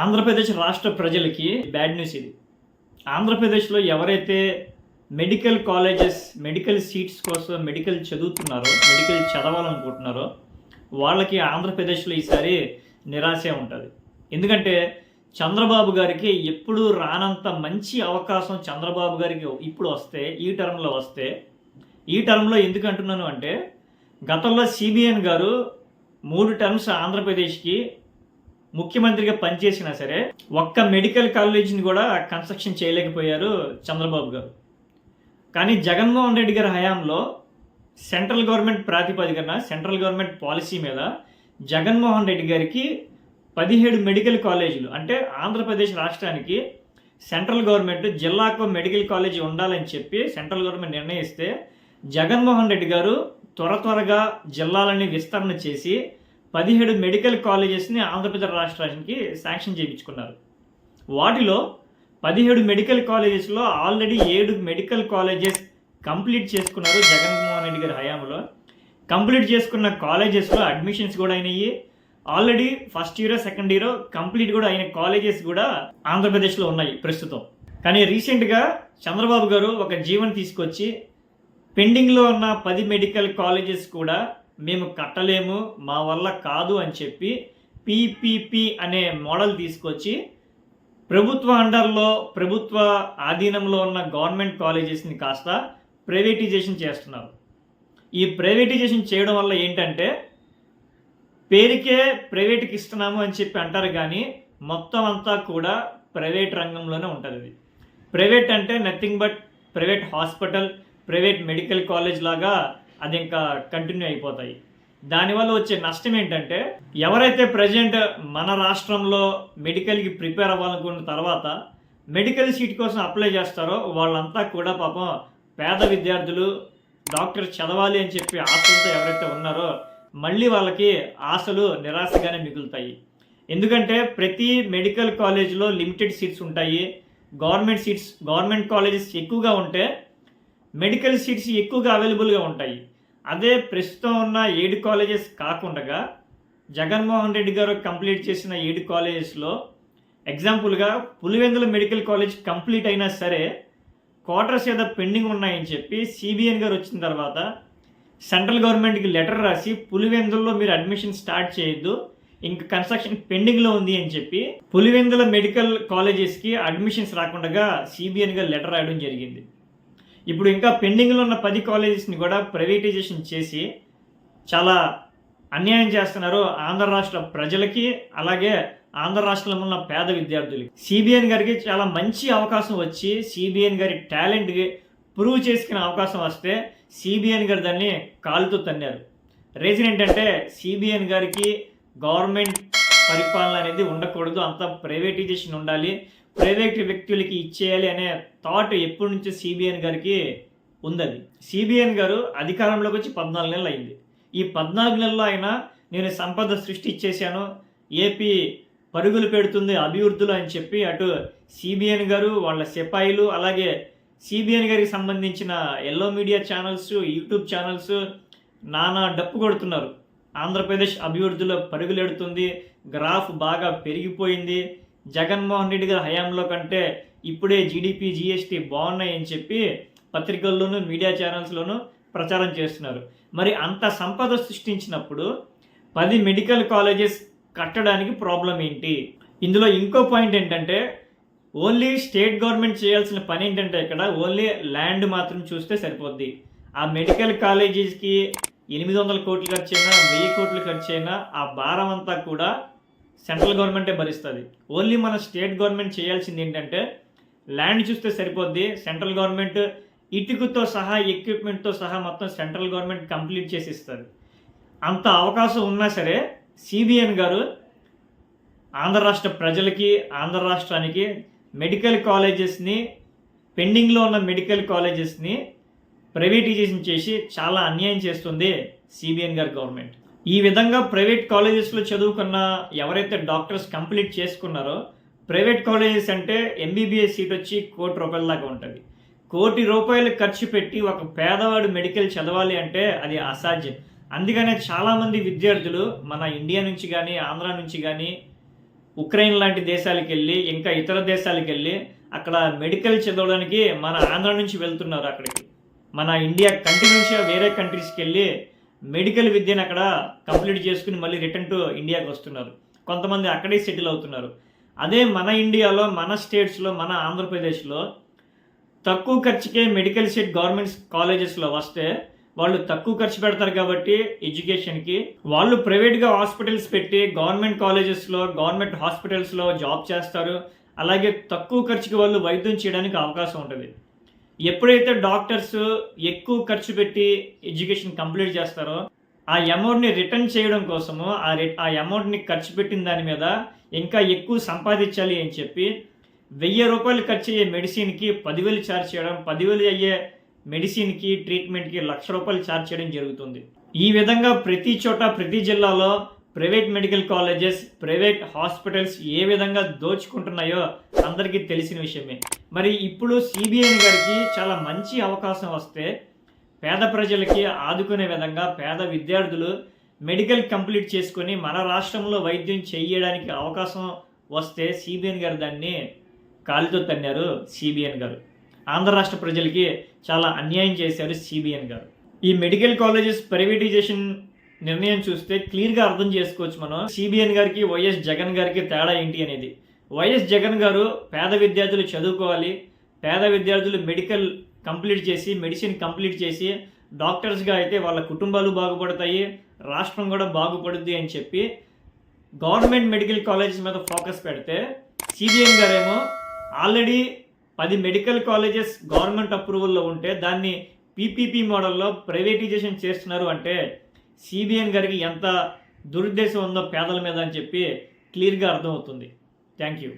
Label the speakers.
Speaker 1: ఆంధ్రప్రదేశ్ రాష్ట్ర ప్రజలకి bad news ఇది. ఆంధ్రప్రదేశ్లో ఎవరైతే మెడికల్ కాలేజెస్ మెడికల్ సీట్స్ కోసం మెడికల్ చదువుతున్నారో మెడికల్ చదవాలనుకుంటున్నారో వాళ్ళకి ఆంధ్రప్రదేశ్లో ఈసారి నిరాశే ఉంటుంది. ఎందుకంటే చంద్రబాబు గారికి ఎప్పుడు రానంత మంచి అవకాశం చంద్రబాబు గారికి ఇప్పుడు వస్తే ఈ టర్మ్లో వస్తే ఈ టర్మ్లో ఎందుకు అంటున్నాను అంటే గతంలో సిబిఎన్ గారు మూడు టర్మ్స్ ఆంధ్రప్రదేశ్కి ముఖ్యమంత్రిగా పనిచేసినా సరే ఒక్క మెడికల్ కాలేజీని కూడా కన్స్ట్రక్షన్ చేయలేకపోయారు చంద్రబాబు గారు. కానీ జగన్మోహన్ రెడ్డి గారి హయాంలో సెంట్రల్ గవర్నమెంట్ ప్రాతిపదికన సెంట్రల్ గవర్నమెంట్ పాలసీ మీద జగన్మోహన్ రెడ్డి గారికి పదిహేడు మెడికల్ కాలేజీలు అంటే ఆంధ్రప్రదేశ్ రాష్ట్రానికి సెంట్రల్ గవర్నమెంట్ జిల్లాకు మెడికల్ కాలేజీ ఉండాలని చెప్పి సెంట్రల్ గవర్నమెంట్ నిర్ణయిస్తే జగన్మోహన్ రెడ్డి గారు త్వర త్వరగా జిల్లాలని విస్తరణ చేసి పదిహేడు మెడికల్ కాలేజెస్ని ఆంధ్రప్రదేశ్ రాష్ట్రానికి శాంక్షన్ చేయించుకున్నారు. వాటిలో పదిహేడు మెడికల్ కాలేజెస్లో ఆల్రెడీ ఏడు మెడికల్ కాలేజెస్ కంప్లీట్ చేసుకున్నారు జగన్మోహన్ రెడ్డి గారి హయాంలో. కంప్లీట్ చేసుకున్న కాలేజెస్లో అడ్మిషన్స్ కూడా అయినాయి. Already first year second year complete కూడా అయిన కాలేజెస్ కూడా ఆంధ్రప్రదేశ్లో ఉన్నాయి ప్రస్తుతం. కానీ రీసెంట్గా చంద్రబాబు గారు ఒక జీవన్ తీసుకొచ్చి పెండింగ్లో ఉన్న పది మెడికల్ కాలేజెస్ కూడా మేము కట్టలేము మా వల్ల కాదు అని చెప్పి పీపీపీ అనే మోడల్ తీసుకొచ్చి ప్రభుత్వ అండర్లో ప్రభుత్వ ఆధీనంలో ఉన్న గవర్నమెంట్ కాలేజెస్ని కాస్త ప్రైవేటైజేషన్ చేస్తున్నారు. ఈ ప్రైవేటైజేషన్ చేయడం వల్ల ఏంటంటే పేరుకే ప్రైవేట్కి ఇస్తున్నాము అని చెప్పి అంటారు కానీ మొత్తం అంతా కూడా ప్రైవేట్ రంగంలోనే ఉంటుంది ఇది. ప్రైవేట్ అంటే nothing but private hospital private medical college లాగా అది ఇంకా కంటిన్యూ అయిపోతాయి. దానివల్ల వచ్చే నష్టం ఏంటంటే ఎవరైతే ప్రజెంట్ మన రాష్ట్రంలో మెడికల్కి ప్రిపేర్ అవ్వాలనుకున్న తర్వాత మెడికల్ సీట్ కోసం అప్లై చేస్తారో వాళ్ళంతా కూడా పాపం పేద విద్యార్థులు డాక్టర్ చదవాలి అని చెప్పి ఆశలతో ఎవరైతే ఉన్నారో మళ్ళీ వాళ్ళకి ఆశలు నిరాశగానే మిగులుతాయి. ఎందుకంటే ప్రతి మెడికల్ కాలేజ్లో లిమిటెడ్ సీట్స్ ఉంటాయి. గవర్నమెంట్ సీట్స్ గవర్నమెంట్ కాలేజెస్ ఎక్కువగా ఉంటే మెడికల్ సీట్స్ ఎక్కువగా అవైలబుల్గా ఉంటాయి. అదే ప్రస్తుతం ఉన్న ఏడు కాలేజెస్ కాకుండా జగన్మోహన్ రెడ్డి గారు కంప్లీట్ చేసిన ఏడు కాలేజెస్లో ఎగ్జాంపుల్గా పులివెందుల మెడికల్ కాలేజ్ కంప్లీట్ అయినా సరే క్వార్టర్స్ ఏదో పెండింగ్ ఉన్నాయని చెప్పి సిబిఎన్ గారు వచ్చిన తర్వాత సెంట్రల్ గవర్నమెంట్కి లెటర్ రాసి పులివెందుల్లో మీరు అడ్మిషన్ స్టార్ట్ చేయొద్దు ఇంకా కన్స్ట్రక్షన్ పెండింగ్లో ఉంది అని చెప్పి పులివెందుల మెడికల్ కాలేజెస్కి అడ్మిషన్స్ రాకుండా సిబిఎన్ గారు లెటర్ రాయడం జరిగింది. ఇప్పుడు ఇంకా పెండింగ్లో ఉన్న పది కాలేజెస్ని కూడా ప్రైవేటైజేషన్ చేసి చాలా అన్యాయం చేస్తున్నారు ఆంధ్ర రాష్ట్ర ప్రజలకి అలాగే ఆంధ్ర రాష్ట్రంలో ఉన్న పేద విద్యార్థులకి. సిబిఎన్ గారికి చాలా మంచి అవకాశం వచ్చి సిబిఎన్ గారి టాలెంట్కి ప్రూవ్ చేసుకునే అవకాశం వస్తే సిబిఎన్ గారు దాన్ని కాలుతో తన్నారు. రీజన్ ఏంటంటే సిబిఎన్ గారికి గవర్నమెంట్ పరిపాలన అనేది ఉండకూడదు అంత ప్రైవేటైజేషన్ ఉండాలి. ప్రైవేట్ వ్యక్తులకి ఇచ్చేయాలి అనే థాట్ ఎప్పటి నుంచో సిబిఎన్ గారికి ఉందది. సిబిఎన్ గారు అధికారంలోకి వచ్చి పద్నాలుగు నెలలు అయింది. ఈ పద్నాలుగు నెలల్లో అయినా నేను సంపద సృష్టి ఇచ్చేసాను ఏపీ పరుగులు పెడుతుంది అభివృద్ధులు అని చెప్పి అటు సిబిఎన్ గారు వాళ్ళ సిపాయిలు అలాగే సిబిఎన్ గారికి సంబంధించిన yellow media channels YouTube channels నానా డప్పు కొడుతున్నారు. ఆంధ్రప్రదేశ్ అభివృద్ధిలో పరుగులెడుతుంది గ్రాఫ్ బాగా పెరిగిపోయింది జగన్మోహన్ రెడ్డి గారి హయాంలో కంటే ఇప్పుడే జీడిపి జిఎస్టీ బాగున్నాయని చెప్పి పత్రికల్లోనూ మీడియా ఛానల్స్లోనూ ప్రచారం చేస్తున్నారు. మరి అంత సంపద సృష్టించినప్పుడు పది మెడికల్ కాలేజెస్ కట్టడానికి ప్రాబ్లం ఏంటి? ఇందులో ఇంకో పాయింట్ ఏంటంటే ఓన్లీ స్టేట్ గవర్నమెంట్ చేయాల్సిన పని ఏంటంటే ఇక్కడ ఓన్లీ ల్యాండ్ మాత్రం చూస్తే సరిపోద్ది. ఆ మెడికల్ కాలేజెస్కి ఎనిమిది వందల కోట్లు ఖర్చు అయినా వెయ్యి కోట్లు ఖర్చు అయినా ఆ భారం అంతా కూడా సెంట్రల్ గవర్నమెంటే భరిస్తుంది. ఓన్లీ మన స్టేట్ గవర్నమెంట్ చేయాల్సింది ఏంటంటే ల్యాండ్ చూస్తే సరిపోద్ది సెంట్రల్ గవర్నమెంట్ ఇటుకతో సహా ఎక్విప్మెంట్తో సహా మొత్తం సెంట్రల్ గవర్నమెంట్ కంప్లీట్ చేసి ఇస్తుంది. అంత అవకాశం ఉన్నా సరే సిబిఎన్ గారు ఆంధ్ర రాష్ట్ర ప్రజలకి ఆంధ్ర రాష్ట్రానికి మెడికల్ కాలేజెస్ని పెండింగ్లో ఉన్న మెడికల్ కాలేజెస్ని ప్రైవేటైజేషన్ చేసి చాలా అన్యాయం చేస్తుంది సిబిఎన్ గారి గవర్నమెంట్. ఈ విధంగా ప్రైవేట్ కాలేజెస్లో చదువుకున్న ఎవరైతే డాక్టర్స్ కంప్లీట్ చేసుకున్నారో ప్రైవేట్ కాలేజెస్ అంటే ఎంబీబీఎస్ సీట్ వచ్చి కోటి రూపాయల దాకా ఉంటుంది. కోటి రూపాయలు ఖర్చు పెట్టి ఒక పేదవాడు మెడికల్ చదవాలి అంటే అది అసాధ్యం. అందుకనే చాలామంది విద్యార్థులు మన ఇండియా నుంచి కానీ ఆంధ్ర నుంచి కానీ ఉక్రెయిన్ లాంటి దేశాలకు వెళ్ళి ఇంకా ఇతర దేశాలకు వెళ్ళి అక్కడ మెడికల్ చదవడానికి మన ఆంధ్ర నుంచి వెళ్తున్నారు అక్కడికి. మన ఇండియా కంట్రీ నుంచి వేరే కంట్రీస్కి వెళ్ళి మెడికల్ విద్యను అక్కడ కంప్లీట్ చేసుకుని మళ్ళీ రిటర్న్ టు ఇండియాకి వస్తున్నారు. కొంతమంది అక్కడే సెటిల్ అవుతున్నారు. అదే మన ఇండియాలో మన స్టేట్స్లో మన ఆంధ్రప్రదేశ్లో తక్కువ ఖర్చుకే మెడికల్ సీట్ గవర్నమెంట్ కాలేజెస్లో వస్తే వాళ్ళు తక్కువ ఖర్చు పెడతారు కాబట్టి ఎడ్యుకేషన్కి వాళ్ళు ప్రైవేట్గా హాస్పిటల్స్ పెట్టి గవర్నమెంట్ కాలేజెస్లో గవర్నమెంట్ హాస్పిటల్స్లో జాబ్ చేస్తారు. అలాగే తక్కువ ఖర్చుకి వాళ్ళు వైద్యం చేయడానికి అవకాశం ఉంటుంది. ఎప్పుడైతే డాక్టర్స్ ఎక్కువ ఖర్చు పెట్టి ఎడ్యుకేషన్ కంప్లీట్ చేస్తారో ఆ అమౌంట్ని రిటర్న్ చేయడం కోసము ఆ రి ఆ అమౌంట్ని ఖర్చు పెట్టిన దాని మీద ఇంకా ఎక్కువ సంపాదించాలి అని చెప్పి వెయ్యి రూపాయలు ఖర్చు అయ్యే మెడిసిన్కి పదివేలు ఛార్జ్ చేయడం పదివేలు అయ్యే మెడిసిన్కి ట్రీట్మెంట్కి లక్ష రూపాయలు ఛార్జ్ చేయడం జరుగుతుంది. ఈ విధంగా ప్రతి చోట ప్రతి జిల్లాలో private medical colleges private hospitals ఏ విధంగా దోచుకుంటున్నాయో అందరికీ తెలిసిన విషయమే. మరి ఇప్పుడు సిబిఐ గారికి చాలా మంచి అవకాశం వస్తే పేద ప్రజలకి ఆదుకునే విధంగా పేద విద్యార్థులు మెడికల్ కంప్లీట్ చేసుకొని మన రాష్ట్రంలో వైద్యం చేయడానికి అవకాశం వస్తే సిబిఎన్ గారు దాన్ని కాలితో తన్నారు సిబిఎన్ గారు. ఆంధ్ర రాష్ట్ర ప్రజలకి చాలా అన్యాయం చేశారు సిబిఎన్ గారు. ఈ మెడికల్ కాలేజెస్ ప్రైవేటైజేషన్ నిర్ణయం చూస్తే క్లియర్గా అర్థం చేసుకోవచ్చు మనం. సిబిఎన్ గారికి వైఎస్ జగన్ గారికి తేడా ఏంటి అనేది. వైఎస్ జగన్ గారు పేద విద్యార్థులు చదువుకోవాలి. పేద విద్యార్థులు మెడికల్ కంప్లీట్ చేసి మెడిసిన్ కంప్లీట్ చేసి డాక్టర్స్గా అయితే వాళ్ళ కుటుంబాలు బాగుపడతాయి. రాష్ట్రం కూడా బాగుపడుద్ది అని చెప్పి గవర్నమెంట్ మెడికల్ కాలేజెస్ మీద ఫోకస్ పెడితే సిబిఎన్ గారేమో ఆల్రెడీ పది మెడికల్ కాలేజెస్ గవర్నమెంట్ అప్రూవల్లో ఉంటే దాన్ని పీపీపీ మోడల్లో ప్రైవేటైజేషన్ చేస్తున్నారు అంటే సిబిఎన్ గారికి ఎంత దురుద్దేశం ఉందో పేదల మీద అని చెప్పి క్లియర్గా అర్థమవుతుంది. Thank you.